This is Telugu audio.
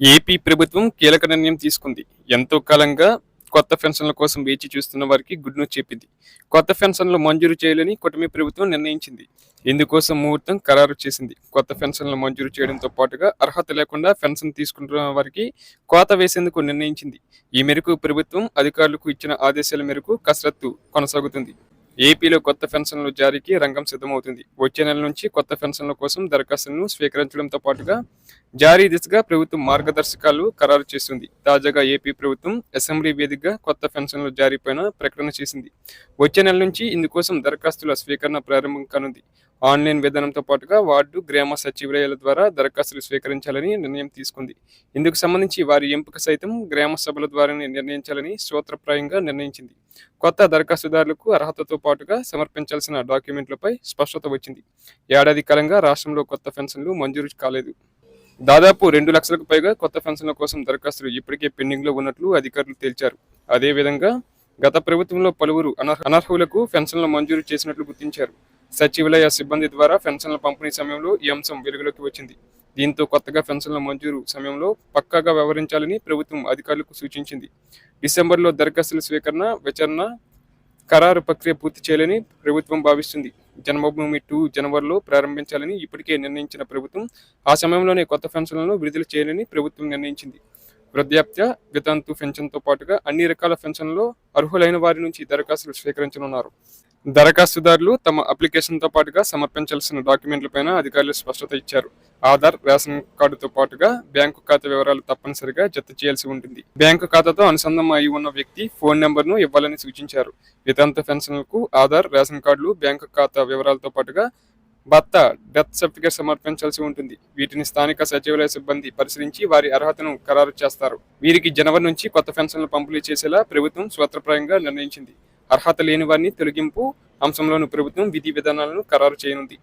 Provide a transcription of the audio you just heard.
ఏపీ ప్రభుత్వం కీలక నిర్ణయం తీసుకుంది. ఎంతో కాలంగా కొత్త పెన్షన్ల కోసం వేచి చూస్తున్న వారికి గుడ్ న్యూస్ చెప్పింది. కొత్త పెన్షన్లు మంజూరు చేయాలని కూటమి ప్రభుత్వం నిర్ణయించింది. ఇందుకోసం ముహూర్తం ఖరారు చేసింది. కొత్త పెన్షన్లు మంజూరు చేయడంతో పాటుగా అర్హత లేకుండా పెన్షన్ తీసుకుంటున్న వారికి కోత వేసేందుకు నిర్ణయించింది. ఈ మేరకు ప్రభుత్వం అధికారులకు ఇచ్చిన ఆదేశాల మేరకు కసరత్తు కొనసాగుతుంది. ఏపీలో కొత్త పెన్షన్ల జారీకి రంగం సిద్ధమవుతుంది. వచ్చే నెల నుంచి కొత్త పెన్షన్ల కోసం దరఖాస్తులను స్వీకరించడంతో పాటుగా జారీ దిశగా ప్రభుత్వం మార్గదర్శకాలు ఖరారు చేసింది. తాజాగా ఏపీ ప్రభుత్వం అసెంబ్లీ వేదికగా కొత్త పెన్షన్ల జారీపైన ప్రకటన చేసింది. వచ్చే నెల నుంచి ఇందుకోసం దరఖాస్తుల స్వీకరణ ప్రారంభం కానుంది. ఆన్లైన్ విధానంతో పాటుగా వార్డు గ్రామ సచివాలయాల ద్వారా దరఖాస్తులు స్వీకరించాలని నిర్ణయం తీసుకుంది. ఇందుకు సంబంధించి వారి ఎంపిక సైతం గ్రామ సభల ద్వారానే నిర్ణయించాలని సూత్రప్రాయంగా నిర్ణయించింది. కొత్త దరఖాస్తుదారులకు అర్హతతో పాటుగా సమర్పించాల్సిన డాక్యుమెంట్లపై స్పష్టత వచ్చింది. ఏడాది కాలంగా రాష్ట్రంలో కొత్త పెన్షన్లు మంజూరు కాలేదు. దాదాపు రెండు లక్షలకు పైగా కొత్త పెన్షన్ల కోసం దరఖాస్తులు ఇప్పటికే పెండింగ్లో ఉన్నట్లు అధికారులు తేల్చారు. అదేవిధంగా గత ప్రభుత్వంలో పలువురు అనర్హులకు పెన్షన్ల మంజూరు చేసినట్లు గుర్తించారు. సచివాలయ సిబ్బంది ద్వారా పెన్షన్ల పంపిణీ సమయంలో ఈ అంశం వెలుగులోకి వచ్చింది. దీంతో కొత్తగా పెన్షన్ల మంజూరు సమయంలో పక్కాగా వ్యవహరించాలని ప్రభుత్వం అధికారులకు సూచించింది. డిసెంబర్లో దరఖాస్తుల స్వీకరణ విచారణ ఖరారు ప్రక్రియ పూర్తి చేయాలని ప్రభుత్వం భావిస్తుంది. జన్మభూమి టూ జనవరిలో ప్రారంభించాలని ఇప్పటికే నిర్ణయించిన ప్రభుత్వం ఆ సమయంలోనే కొత్త పెన్షన్లను విడుదల చేయాలని ప్రభుత్వం నిర్ణయించింది. వృద్ధాప్య వితంతు పెన్షన్తో పాటుగా అన్ని రకాల పెన్షన్లో అర్హులైన వారి నుంచి దరఖాస్తులు స్వీకరించనున్నారు. దరఖాస్తుదారులు తమ అప్లికేషన్తో పాటుగా సమర్పించాల్సిన డాక్యుమెంట్లపైన అధికారులు స్పష్టత ఇచ్చారు. ఆధార్ రేషన్ కార్డుతో పాటుగా బ్యాంకు ఖాతా వివరాలు తప్పనిసరిగా జత చేయాల్సి ఉంటుంది. బ్యాంకు ఖాతాతో అనుసంధానం అయి ఉన్న వ్యక్తి ఫోన్ నెంబర్ను ఇవ్వాలని సూచించారు. వితంత పెన్షన్లకు ఆధార్ రేషన్ కార్డులు బ్యాంకు ఖాతా వివరాలతో పాటుగా భర్త డెత్ సర్టిఫికేట్ సమర్పించాల్సి ఉంటుంది. వీటిని స్థానిక సచివాలయ సిబ్బంది పరిశీలించి వారి అర్హతను ఖరారు చేస్తారు. వీరికి జనవరి నుంచి కొత్త పెన్షన్లు పంపిణీ చేసేలా ప్రభుత్వం స్వత్రప్రాయంగా నిర్ణయించింది. అర్హత లేని వారిని తొలగింపు అంశంలోని ప్రభుత్వం విధి విధానాలను ఖరారు చేయనుంది.